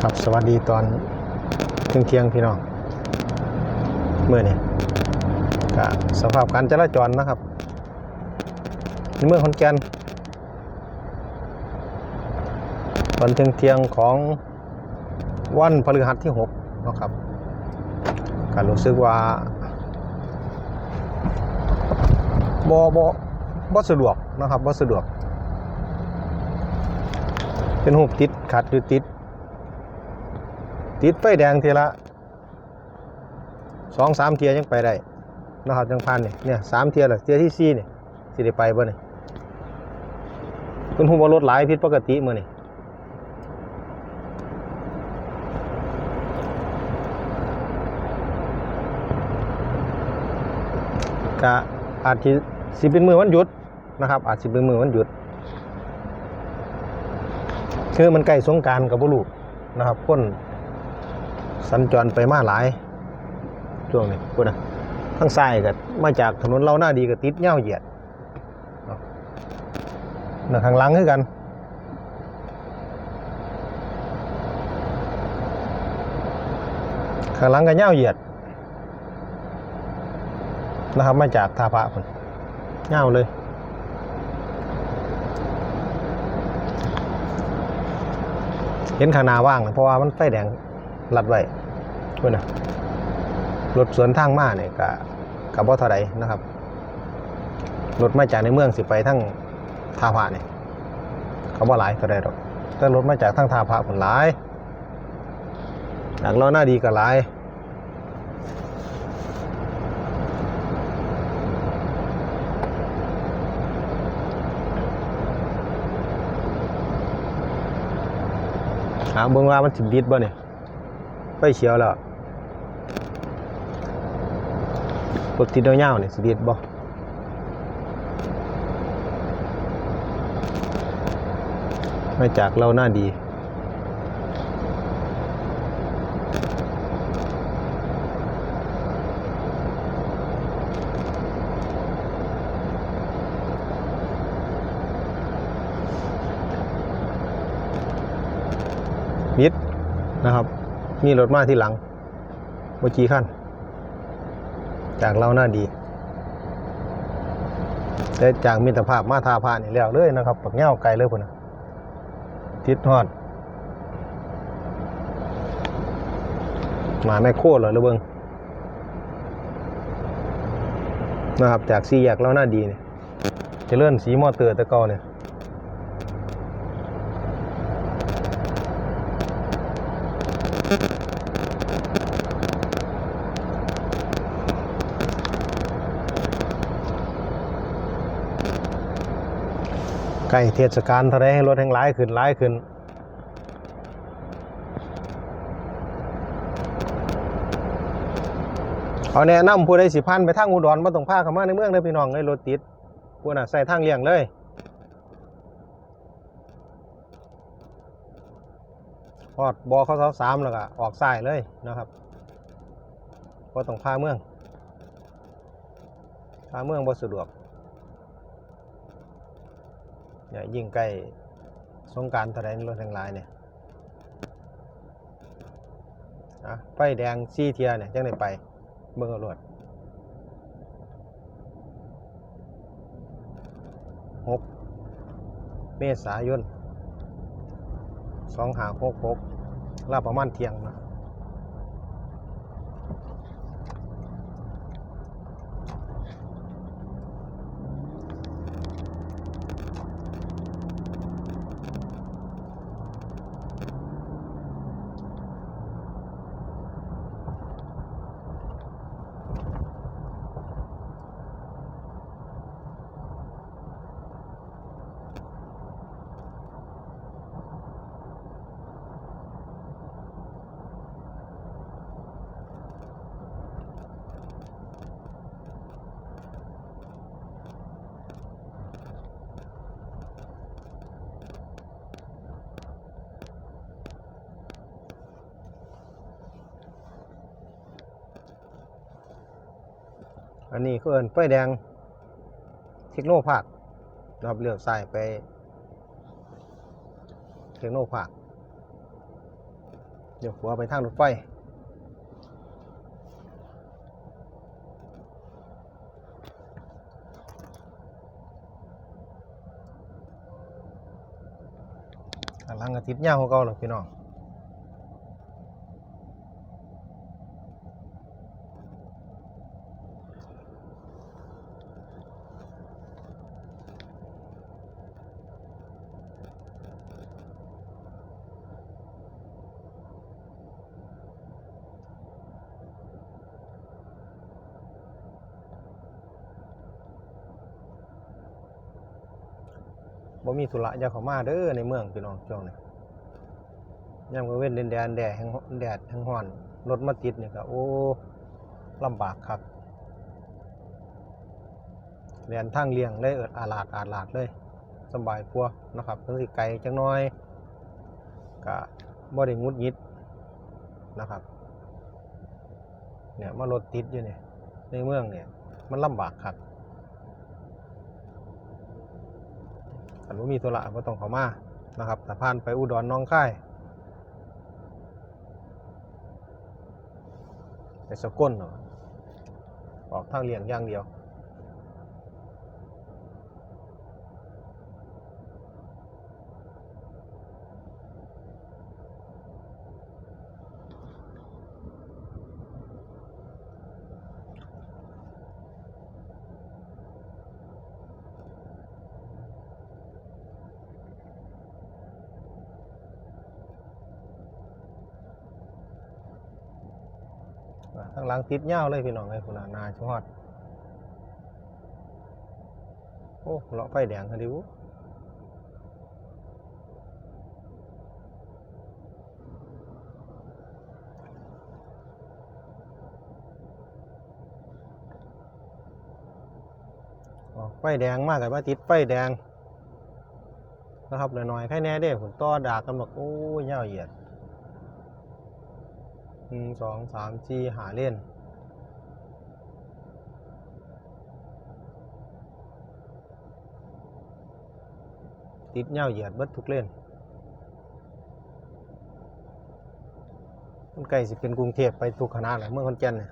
ครับสวัสดีตอนเที่ยงเที่ยงพี่น้องเมื่อนี่ก็สภาพการจราจรนะครับในเมืองขอนแก่นตอนเที่ยงเที่ยงของวันพฤหัสที่6นะครับก็รู้สึกว่าบ่บ่บ่สะดวกนะครับบ่สะดวก เป็นหูติดขัดหรือติด ติดไฟแดงทีละสองสามเทียยังไปได้นะครับยังพันเนี่ยเนี่ยสามเทียและเทียที่สี่เนี่ยสิได้ไปบ่เนี่ยคุณหูว่ารถหลายผิดปกติมื่อนี่ก็อาจจะสิเป็นมือวันหยุดนะครับ อาจสิเป็นมือวันหยุด คือมันใกล้สงกรารกับบุรุนะครับคน สัญจรไปมาหลายช่วงนี้พูดนะข้างซ้ายก็มาจากถนนเราหน้าดีก็ติดเง่าเหยียดเนาะข้างหลังคือกันข้างหลังก็เง่าเหยียดนะครับมาจากทาพระคนเง่าเลยเห็นข้างหน้าว่าง เพราะว่ามันไฟแดง ลัดไว้เพื่อนนะรถสวนทางมาเนี่ยกับกับบ่เท่าใดนะครับรถมาจากในเมืองสิไปทั้งทาพระเนี่ยเขาบ่หลายเท่าใดหรอกแต่รถมาจากทั้งทาพระผลหลายหลังเราหน้าดีก็หลายหาเบิ่งว่ามันสิบิดบ่เนี่ย เขียวแล้วรถติดเงาวๆเนี่ยสิบิดบ่มาจากเราหน้าดีมิดนะครับ มีรถมาที่หลังเมื่อกี้ขั้น จากเราหน้าดีแต่จากมิตรภาพมาทาพานี่แล้วเลยนะครับปักเง่าไกลเลยพุ่นะทิศฮอด มาแม่โคตรเหรอรือเบิงนะครับจากสี่แยกเราหน้าดีเนี่ยจะเลื่อนสีมอเตอร์ตะเกาเนี่ย ล้เทศกาลเท่าไรให้รถแห่งหลายขึ้นหลายขึ้นเอาแนะนำผู้ใดสิพันไปทางอุดรมาต้องพาเข้ามาในเมืองเลยพี่น้องเลยรถติดพวกน่ะใส่ทางเลี่ยงเลยพอดบอเขาเสาสามแล้วก็ออกซ้ายเลยนะครับก็ต้องพาเมืองพาเมืองบ่สะดวก เนี่ยยิ่งใกล้สงการเท่าไรรถทั้งหลายเนี่ยอะไฟแดงซีเทียเนี่ยจังได้ไปเบิ่งเอรวดหกเมษายนสองหาหกหกลาประมาณเที่ยงนะ อันนี้ก็เอินไฟแดงเทคโนพาร์คนะครับเลี้ยวซ้ายไป เทคโนพาร์คเดี๋ยวหัวไปทางรถไฟกำลังอาทิตย์ยาวของเก่าหรอกพี่น้อง บ่มีธุระยาเขามาเด้อในเมืองพี่น้องช่วงนี้ยามก็เว้นแดนแดนแดดแห้งแดดแห้งร้อนรถมาติดเนี่ยก็โอ้ลำบากคักแดนทางเลี่ยงได้เอิดอาลาดอาลาดเลยสบายกว่านะครับถึงสิไกลจังน้อยก็บ่ได้งุดหงิดนะครับเนี่ยมารถติดอยู่เนี่ยในเมืองเนี่ยมันลำบากคัก อันว่ามีธุระก็ต้องเข้ามานะครับแต่ผ่านไปอุดรน้องค่ายไปสกลเนาะออกทางเลี่ยงอย่างเดียว ทางหลังติดเงาเลยพี่น้องไอ้คุณนาชฮอดโอ้เลาะไฟแดงกันดิวไฟแดงมากเลยว่าติดไฟแดงนะครับหน่อยๆแค่แน่เด้ผมต่อดากกันบอกโอ้ยยาวเหยียด หนึ่งสองสามสี่หาเล่น ติดเงาเหยียดเบิดทุกเล่นมันไกลสิเป็นกรุงเทพไปทุกขนาดเลยเมื่อคนแก่นเนี่ย